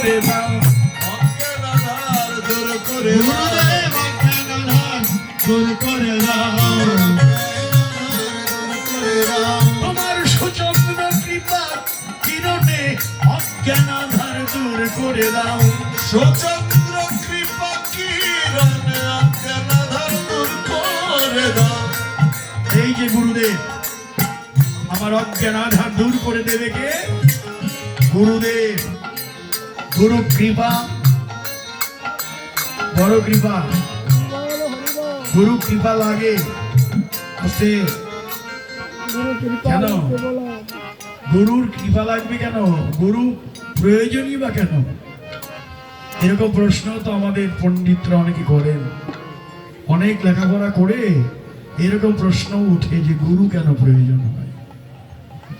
করে দাও। করে গুরুদেব করে তোমার সুচন্দ্র কৃপা কিরণে অজ্ঞানাধার দূর করে দাও। সচন্দ্র কৃপা কিরণে অজ্ঞান আধার দূর করে দাও। এই যে গুরুদেব আমার অজ্ঞান আধার দূর করে দেবে কে? গুরুদেব। গুরু কৃপা, বড় কৃপা। গুরু কৃপা লাগে আস্তে কেন? গুরুর কৃপা লাগবে কেন? গুরু প্রয়োজনই বা কেন? এরকম প্রশ্ন তো আমাদের পণ্ডিতরা অনেকে করেন। অনেক লেখাপড়া করে এরকম প্রশ্ন উঠে যে গুরু কেন প্রয়োজন হয়?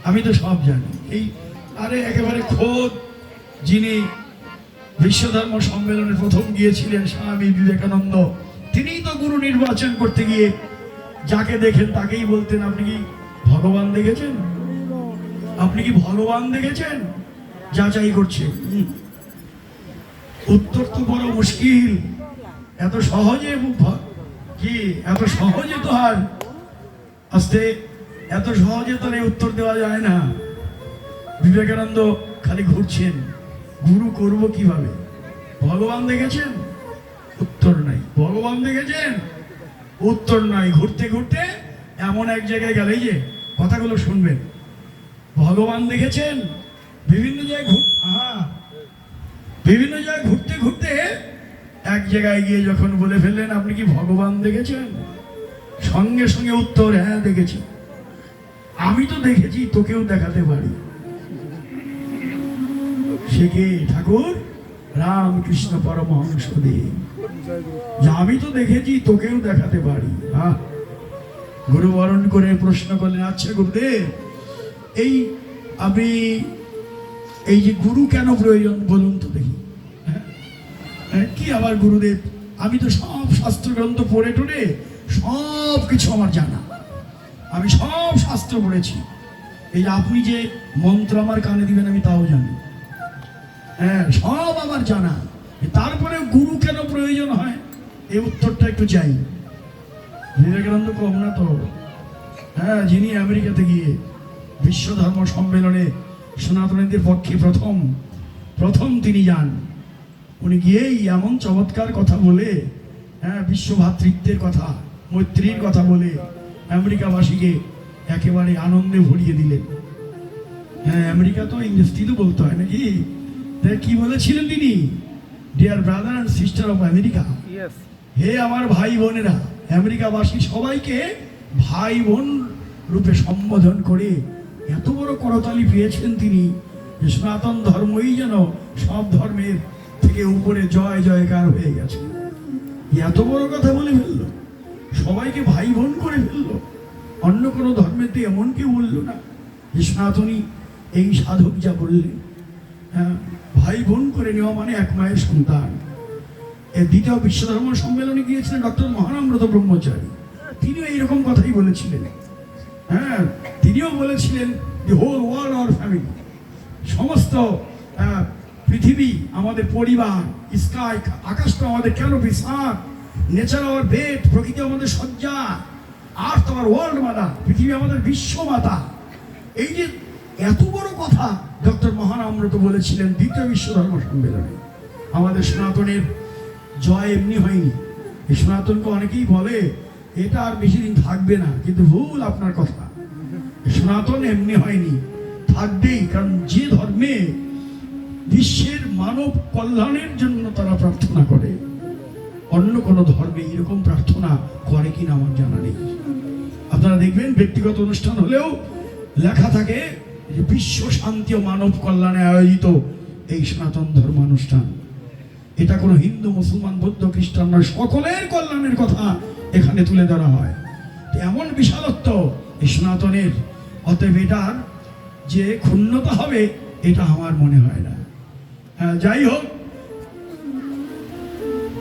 আমি তো সব জানি। এই আরে একেবারে খোদ যিনি বিশ্বধর্ম সম্মেলনে প্রথম গিয়েছিলেন স্বামী বিবেকানন্দ। তিনিই তো গুরু নির্বাচন করতে গিয়ে যাকে দেখেন তাকেই বলতেন, আপনি কি ভগবান দেখেছেন? আপনি কি ভগবান দেখেছেন? যাচাই করছে। উত্তর তো বড় মুশকিল। এত সহজে কি? এত সহজে তো আর আস্তে, এত সহজে তো উত্তর দেওয়া যায় না। বিবেকানন্দ খালি ঘুরছেন। গুরু করব কীভাবে? ভগবান দেখেছেন? উত্তর নাই। ভগবান দেখেছেন? উত্তর নাই। ঘুরতে ঘুরতে এমন এক জায়গায় গেলে যে কথাগুলো শুনবেন। ভগবান দেখেছেন? বিভিন্ন জায়গায় ঘুর বিভিন্ন জায়গায় ঘুরতে ঘুরতে এক জায়গায় গিয়ে যখন বলে ফেললেন, আপনি কি ভগবান দেখেছেন? সঙ্গে সঙ্গে উত্তর হ্যাঁ দেখেছি। আমি তো দেখেছি, তোকেও দেখাতে পারি। সে কে? ঠাকুর? রামকৃষ্ণ পরমহংস দেব যে আমি তো দেখেছি তোকেও দেখাতে পারি। হ্যাঁ গুরু বরণ করে প্রশ্ন করলেন আচ্ছা গুরুদেব এই আপনি এই যে গুরু কেন প্রয়োজন বলুন তো দেখি। হ্যাঁ? হ্যাঁ, কি আবার গুরুদেব? আমি তো সব শাস্ত্রগ্রন্থ পড়ে টড়ে সব কিছু আমার জানা। আমি সব শাস্ত্র পড়েছি। এই আপনি যে মন্ত্র আমার কানে দিবেন আমি তাও জানি। হ্যাঁ সব আমার জানা। তারপরে গুরু কেন প্রয়োজন হয়? এই উত্তরটা একটু চাই। বিবেকানন্দ কম না তো হ্যাঁ যিনি আমেরিকাতে গিয়ে বিশ্ব ধর্ম সম্মেলনে সনাতনীদের পক্ষে প্রথম প্রথম তিনি যান। উনি গিয়েই এমন চমৎকার কথা বলে হ্যাঁ বিশ্ব ভ্রাতৃত্বের কথা, মৈত্রীর কথা বলে আমেরিকাবাসীকে একেবারে আনন্দে ভরিয়ে দিলেন। হ্যাঁ আমেরিকা তো ইংরেজি তো বলতে হয় নাকি? কি বলেছিলেন তিনি? Dear brother and sister of America হে আমার ভাই বোনেরা আমেরিকাবাসী সবাইকে ভাই বোন রূপে সম্বোধন করে এত বড় করতালি পেয়েছেন তিনি যে সনাতন ধর্মই যেন সব ধর্মের থেকে উপরে জয় জয়কার হয়ে গেছে। এত বড় কথা বলে ফেলল সবাইকে ভাই বোন করে ফেলল অন্য কোনো ধর্মেতে এমন কেউ বলল না। যে সনাতনী এই সাধক যা বললেন ভাই বোন করে নেওয়া মানে এক মায়ের সন্তান। এর দ্বিতীয় বিশ্বধর্ম সম্মেলনে গিয়েছিলেন ডক্টর মহানামব্রত ব্রহ্মচারী। তিনিও এইরকম কথাই বলেছিলেন। হ্যাঁ তিনিও বলেছিলেন the whole world our family সমস্ত পৃথিবী, আমাদের পরিবার স্কাই আকাশটা আমাদের কেন বিশাল? নেচার আওয়ার বেদ প্রকৃতি আমাদের শয্যা। আর্থ আমার ওয়ার্ল্ড মাতা, পৃথিবী আমাদের বিশ্ব মাতা। এই যে, এত বড় কথা ডক্টর মহান মহানামৃত বলেছিলেন, দ্বিতীয় বিশ্ব ধর্ম সম্মেলনে। আমাদের সনাতনের জয় এমনি হয়নি। এই সনাতনকে অনেকেই বলে, এটা আর বেশি দিন থাকবে না, কিন্তু ভুল আপনার কথা। সনাতন এমনি হয়নি, থাকবেই, কারণ যে ধর্মে বিশ্বের মানব কল্যাণের জন্য তারা প্রার্থনা করে, অন্য কোনো ধর্মে এরকম প্রার্থনা করে কিনা আমার জানা নেই। আপনারা দেখবেন, ব্যক্তিগত অনুষ্ঠান হলেও লেখা থাকে বিশ্ব শান্তি ও মানব কল্যাণে আয়োজিত এই সনাতন ধর্মানুষ্ঠান। এটা কোনো হিন্দু মুসলমান বৌদ্ধ খ্রিস্টান নয় সকলের কল্যাণের কথা এখানে তুলে ধরা হয়। এমন বিশালত্ব এই সনাতনের অতএব এটার যে ক্ষুণ্ণতা হবে এটা আমার মনে হয় না। হ্যাঁ, যাই হোক।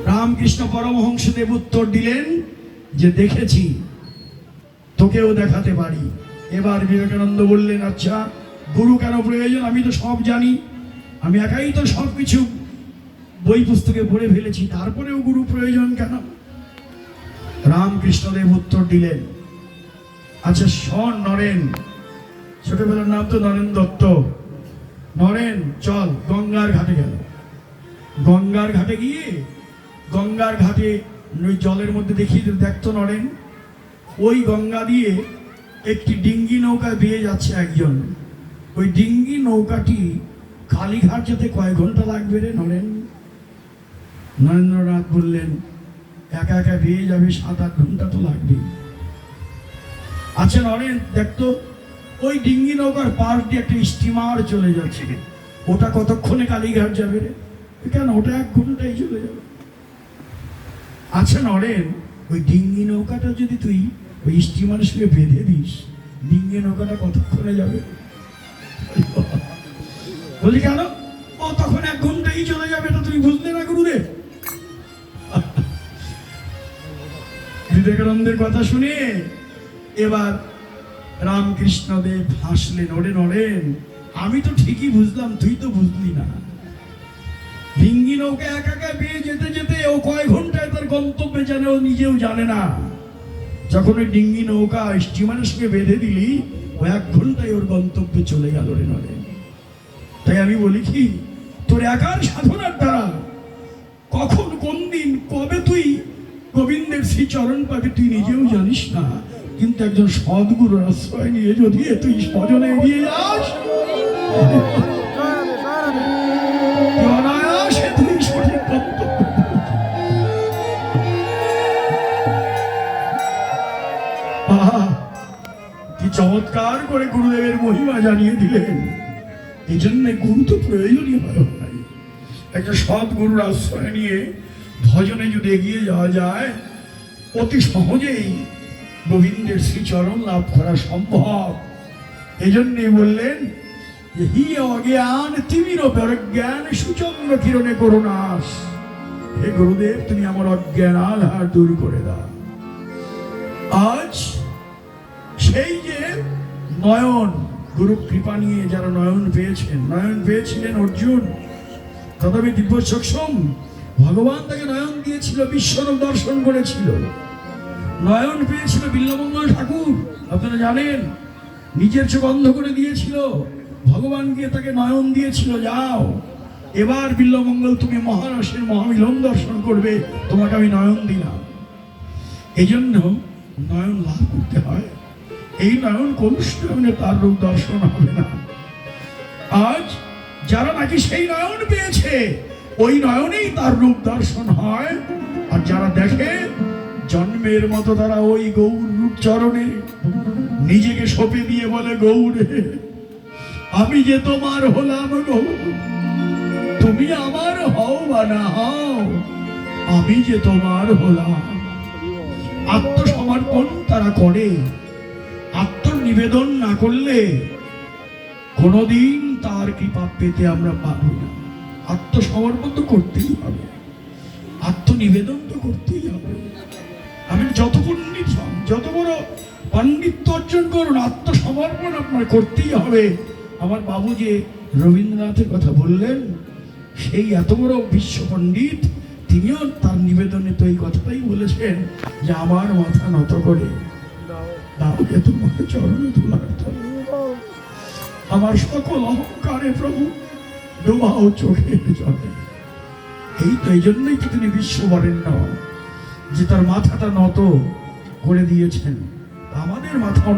রামকৃষ্ণ পরমহংসদেব উত্তর দিলেন যে দেখেছি তোকেও দেখাতে পারি। এবার বিবেকানন্দ বললেন আচ্ছা গুরু কেন প্রয়োজন? আমি তো সব জানি। আমি একাই তো সব কিছু বই পুস্তকে পড়ে ফেলেছি তারপরেও গুরু প্রয়োজন কেন? রামকৃষ্ণদেব উত্তর দিলেন আচ্ছা স নরেন ছোটবেলার নাম তো নরেন দত্ত। নরেন চল গঙ্গার ঘাটে গেল। গঙ্গার ঘাটে গিয়ে গঙ্গার ঘাটে ওই জলের মধ্যে দেখিয়ে দিল, দেখতো নরেন ওই গঙ্গা দিয়ে একটি ডিঙ্গি নৌকা বেয়ে যাচ্ছে একজন। ওই ডিঙ্গি নৌকাটি কালীঘাট যেতে কয় ঘণ্টা লাগবে রে নরেন? নরেন্দ্রনাথ বললেন, একা একা বেয়ে যাবে সাত আট ঘণ্টা তো লাগবে। আচ্ছা নরেন দেখতো ওই ডিঙ্গি নৌকার পাশ দিয়ে একটা স্টিমার চলে যাচ্ছে। রে ওটা কতক্ষণে কালীঘাট যাবে রে? কেন, ওটা এক ঘন্টায় চলে যাবে। আচ্ছা নরেন, ওই ডিঙ্গি নৌকাটা যদি তুই ওই স্টিমারের সঙ্গে বেঁধে দিস ডিঙ্গি নৌকাটা কতক্ষণে যাবে? বলি কেন? ও তখন এক ঘন্টাই চলে যাবে, এটা তুমি বুঝলে না গুরুদেব? বিবেকানন্দের কথা শুনে এবার রামকৃষ্ণদেব হাসলেন ওরে নড়েন, আমি তো ঠিকই বুঝলাম, তুই তো বুঝলি না। ডিঙ্গি নৌকা একা একা বেয়ে যেতে যেতে ও কয় ঘন্টায় তার গন্তব্যে জানে ও নিজেও জানে না। যখন ওই ডিঙ্গি নৌকা স্টিমারের সঙ্গে বেঁধে দিলি, ও এক ঘন্টায় ওর গন্তব্যে চলে গেল রে নরে তাই আমি বলি কি, তোর একার সাধনার দ্বারা কখন, কোন দিন, কবে তুই গোবিন্দের শ্রী চরণ পাবি তুই নিজেও জানিস না। কিন্তু একজন সদ্গুরুর আশ্রয় নিয়ে যদি তুই স্বজনে এগিয়ে যাস আহা, কি চমৎকার করে গুরুদেবের মহিমা জানিয়ে দিলেন। এই জন্য গুরু তো প্রয়োজনই হয় ভাই। একটা সৎ গুরুর আশ্রয় নিয়ে ভজনে যদি এগিয়ে যাওয়া যায় অতি সহজেই গোবিন্দের শ্রীচরণ লাভ করা সম্ভব। এই জন্যই বললেন হি অজ্ঞান তিমির জ্ঞান সুচন্দ্র কিরণে করুণাস। হে গুরুদেব তুমি আমার অজ্ঞান আধার দূর করে দাও। আজ সেই যে নয়ন, গুরু কৃপা নিয়ে যারা নয়ন পেয়েছেন, নয়ন পেয়েছিলেন অর্জুন, তথাপি দিব্য সক্ষম ভগবান তাকে নয়ন দিয়েছিল, বিশ্বরূপ দর্শন করেছিল। নয়ন পেয়েছিল বিল্লমঙ্গল ঠাকুর, আপনারা জানেন, নিজের চোখ অন্ধ করে দিয়েছিল ভগবান গিয়ে তাকে নয়ন দিয়েছিল, যাও, এবার বিল্লমঙ্গল তুমি মহারাষ্ট্রের মহামিলন দর্শন করবে, তোমাকে আমি নয়ন দিলাম। এই জন্য নয়ন লাভ করতে হয়। এই নয়ন কলুষ্ঠনে তার রূপ দর্শন হবে না। আজ যারা নাকি সেই নয়ন পেয়েছে, ওই নয়নেই তার রূপ দর্শন হয়। আর যারা দেখে, জন্মের মতো তারা ওই গৌর রূপ চরণে নিজেকে সঁপে দিয়ে বলে, গৌরে, আমি যে তোমার হলাম গৌর, তুমি আমার হও বা না হও, আমি যে তোমার হলাম। আত্মসমর্পণ তারা করে। আত্মনিবেদন না করলে কোনোদিন তার কৃপা পেতে আমরা পাবো না। আত্মসমর্পণ তো করতেই হবে। আত্মনিবেদন তো করতেই হবে। আমি যত পণ্ডিত যত বড় পাণ্ডিত্য অর্জন করুন, আত্মসমর্পণ আপনার করতেই হবে। আমার বাবু যে রবীন্দ্রনাথের কথা বললেন, সেই এত বড় বিশ্ব পণ্ডিত, তিনিও তার নিবেদনে তো এই কথাটাই বলেছেন যে আমার মাথা নত করে যে তোমার চরণে তোলার আমার সকল অহংকারে প্রভু, ডোবাও চোখের জলে। এই তো এই জন্যই তো তিনি বিশ্ববরেণ্য, যে তার মাথাটা নত করে দিয়েছেন। আমাদের মাথাও